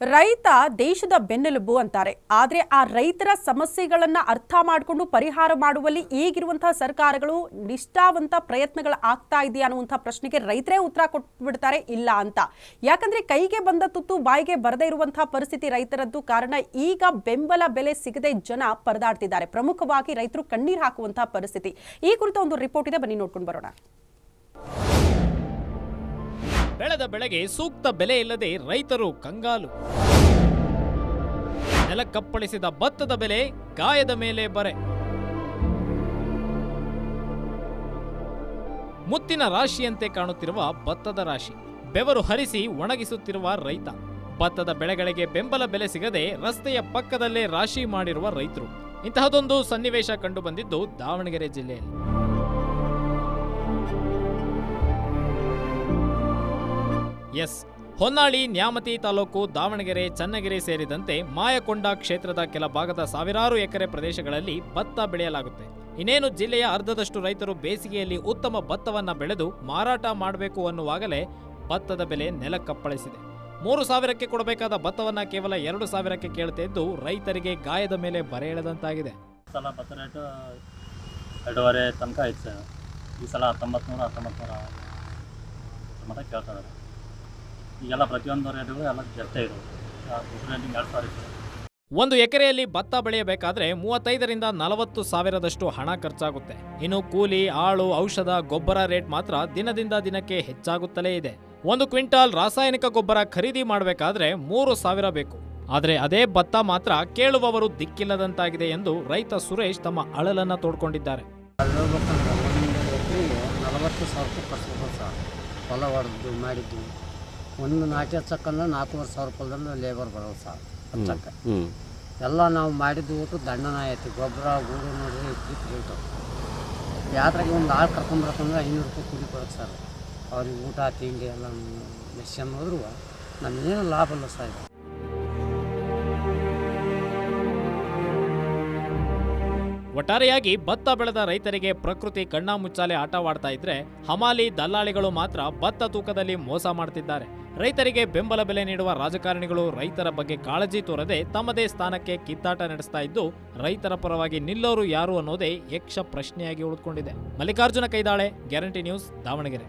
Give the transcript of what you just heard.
ರೈತ ದೇಶದ ಬೆನ್ನೆಲುಬು ಅಂತಾರೆ. ಆದರೆ ಆ ರೈತರ ಸಮಸ್ಯೆಗಳನ್ನು ಅರ್ಥ ಮಾಡಿಕೊಂಡು ಪರಿಹಾರ ಮಾಡುವಲ್ಲಿ ಈಗಿರುವಂತಹ ಸರ್ಕಾರಗಳು ನಿಷ್ಠಾವಂತ ಪ್ರಯತ್ನಗಳು ಆಗ್ತಾ ಇದೆಯಾ ಅನ್ನುವಂಥ ಪ್ರಶ್ನೆಗೆ ರೈತರೇ ಉತ್ತರ ಕೊಟ್ಬಿಡ್ತಾರೆ, ಇಲ್ಲ ಅಂತ. ಯಾಕಂದ್ರೆ ಕೈಗೆ ಬಂದ ತುತ್ತು ಬಾಯಿಗೆ ಬರದೇ ಇರುವಂತಹ ಪರಿಸ್ಥಿತಿ ರೈತರದ್ದು ಕಾರಣ ಈಗ ಬೆಂಬಲ ಬೆಲೆ ಸಿಗದೆ ಜನ ಪರದಾಡ್ತಿದ್ದಾರೆ. ಪ್ರಮುಖವಾಗಿ ರೈತರು ಕಣ್ಣೀರು ಹಾಕುವಂತಹ ಪರಿಸ್ಥಿತಿ. ಈ ಕುರಿತ ಒಂದು ರಿಪೋರ್ಟ್ ಇದೆ, ಬನ್ನಿ ನೋಡ್ಕೊಂಡು ಬರೋಣ. ಬೆಳೆದ ಬೆಳೆಗೆ ಸೂಕ್ತ ಬೆಲೆ ಇಲ್ಲದೆ ರೈತರು ಕಂಗಾಲು. ನೆಲಕ್ಕಪ್ಪಳಿಸಿದ ಭತ್ತದ ಬೆಲೆ ಗಾಯದ ಮೇಲೆ ಬರೆ. ಮುತ್ತಿನ ರಾಶಿಯಂತೆ ಕಾಣುತ್ತಿರುವ ಭತ್ತದ ರಾಶಿ. ಬೆವರು ಹರಿಸಿ ಒಣಗಿಸುತ್ತಿರುವ ರೈತ. ಭತ್ತದ ಬೆಳೆಗಳಿಗೆ ಬೆಂಬಲ ಬೆಲೆ ಸಿಗದೆ ರಸ್ತೆಯ ಪಕ್ಕದಲ್ಲೇ ರಾಶಿ ಮಾಡಿರುವ ರೈತರು. ಇಂತಹದೊಂದು ಸನ್ನಿವೇಶ ಕಂಡುಬಂದಿದ್ದು ದಾವಣಗೆರೆ ಜಿಲ್ಲೆಯಲ್ಲಿ. ಎಸ್. ಹೊನ್ನಾಳಿ, ನ್ಯಾಮತಿ ತಾಲೂಕು ದಾವಣಗೆರೆ, ಚನ್ನಗಿರಿ ಸೇರಿದಂತೆ ಮಾಯಕೊಂಡ ಕ್ಷೇತ್ರದ ಕೆಲ ಭಾಗದ ಸಾವಿರಾರು ಎಕರೆ ಪ್ರದೇಶಗಳಲ್ಲಿ ಭತ್ತ ಬೆಳೆಯಲಾಗುತ್ತೆ. ಇನ್ನೇನು ಜಿಲ್ಲೆಯ ಅರ್ಧದಷ್ಟು ರೈತರು ಬೇಸಿಗೆಯಲ್ಲಿ ಉತ್ತಮ ಭತ್ತವನ್ನು ಬೆಳೆದು ಮಾರಾಟ ಮಾಡಬೇಕು ಅನ್ನುವಾಗಲೇ ಭತ್ತದ ಬೆಲೆ ನೆಲಕ್ಕಪ್ಪಳಿಸಿದೆ. ಮೂರು ಸಾವಿರಕ್ಕೆ ಕೊಡಬೇಕಾದ ಭತ್ತವನ್ನ ಕೇವಲ ಎರಡು ಸಾವಿರಕ್ಕೆ ಕೇಳ್ತಿದ್ದು ರೈತರಿಗೆ ಗಾಯದ ಮೇಲೆ ಬರೆ ಎಳೆದಂತಾಗಿದೆ. ಸಲ ಭತ್ತ ರೇಟು ಎರಡೂವರೆ ತನಕ ಸರ್. ಈ ಸಲ ಹತ್ತೊಂಬತ್ತು ನೂರ ಹತ್ತೊಂಬತ್ತು ನೂರ ಕೇಳ್ತಾರೆ ಈಗೆಲ್ಲ ಪ್ರತಿಯೊಂದು ರೇಟ್ಗಳು ಎಲ್ಲ ಜಾಸ್ತಿ ಇರೋದು ರೇಟಿಂಗ್ ಎರಡು ಸಾವಿರ ಇತ್ತು. ಒಂದು ಎಕರೆಯಲ್ಲಿ ಭತ್ತ ಬೆಳೆಯಬೇಕಾದ್ರೆ ಮೂವತ್ತೈದರಿಂದ ನಲವತ್ತು ಸಾವಿರದಷ್ಟು ಹಣ ಖರ್ಚಾಗುತ್ತೆ. ಇನ್ನು ಕೂಲಿ ಆಳು ಔಷಧ ಗೊಬ್ಬರ ರೇಟ್ ಮಾತ್ರ ದಿನದಿಂದ ದಿನಕ್ಕೆ ಹೆಚ್ಚಾಗುತ್ತಲೇ ಇದೆ. ಒಂದು ಕ್ವಿಂಟಾಲ್ ರಾಸಾಯನಿಕ ಗೊಬ್ಬರ ಖರೀದಿ ಮಾಡಬೇಕಾದ್ರೆ ಮೂರು ಸಾವಿರ ಬೇಕು. ಆದರೆ ಅದೇ ಭತ್ತ ಮಾತ್ರ ಕೇಳುವವರು ದಿಕ್ಕಿಲ್ಲದಂತಾಗಿದೆ ಎಂದು ರೈತ ಸುರೇಶ್ ತಮ್ಮ ಅಳಲನ್ನ ತೋಡ್ಕೊಂಡಿದ್ದಾರೆ. ಹೊಲ ಹೊಡೆದು ಮಾಡಿದ್ದು ಒಂದು ನಾಟಿ ಹಚ್ಚಕ್ಕಂದ್ರೆ ನಾಲ್ಕೂವರೆ ಸಾವಿರ ರೂಪಾಯಿದಲ್ಲಿ ಲೇಬರ್ ಬರೋದು ಸರ್ ಹಚ್ಚಕ್ಕೆ. ಎಲ್ಲ ನಾವು ಮಾಡಿದ್ದು ಊಟ ದಂಡನ ಐತಿ ಗೊಬ್ಬರ ಗೂಡು ನೋಡ್ರಿ ಇದ್ದಿದ್ದು ರೇಟು ಯಾತ್ರೆಗೆ ಒಂದು ಆಳು ಕರ್ಕೊಂಬರಕಂದ್ರೆ ಐನೂರು ರೂಪಾಯಿ ಕೂಲಿ ಕೊಡೋದು ಸರ್ ಅವ್ರಿಗೆ ಊಟ ತಿಂಡಿ ಎಲ್ಲ ಮೆಷನ್ ಹೋದ್ರು ನಮಗೇನು ಲಾಭ ಅಲ್ಲ ಸರ್ ಇದು. ಒಟ್ಟಾರೆಯಾಗಿ ಭತ್ತ ಬೆಳೆದ ರೈತರಿಗೆ ಪ್ರಕೃತಿ ಕಣ್ಣಾಮುಚ್ಚಾಲೆ ಆಟವಾಡ್ತಾ ಇದ್ರೆ ಹಮಾಲಿ ದಲ್ಲಾಳಿಗಳು ಮಾತ್ರ ಭತ್ತ ತೂಕದಲ್ಲಿ ಮೋಸ ಮಾಡ್ತಿದ್ದಾರೆ. ರೈತರಿಗೆ ಬೆಂಬಲ ಬೆಲೆ ನೀಡುವ ರಾಜಕಾರಣಿಗಳು ರೈತರ ಬಗ್ಗೆ ಕಾಳಜಿ ತೋರದೆ ತಮ್ಮದೇ ಸ್ಥಾನಕ್ಕೆ ಕಿತ್ತಾಟ ನಡೆಸ್ತಾ ಇದ್ದು, ರೈತರ ಪರವಾಗಿ ನಿಲ್ಲೋರು ಯಾರು ಅನ್ನೋದೇ ಯಕ್ಷ ಪ್ರಶ್ನೆಯಾಗಿ ಉಳಿದುಕೊಂಡಿದೆ ಮಲ್ಲಿಕಾರ್ಜುನ ಕೈದಾಳೆ, ಗ್ಯಾರಂಟಿ ನ್ಯೂಸ್ ದಾವಣಗೆರೆ.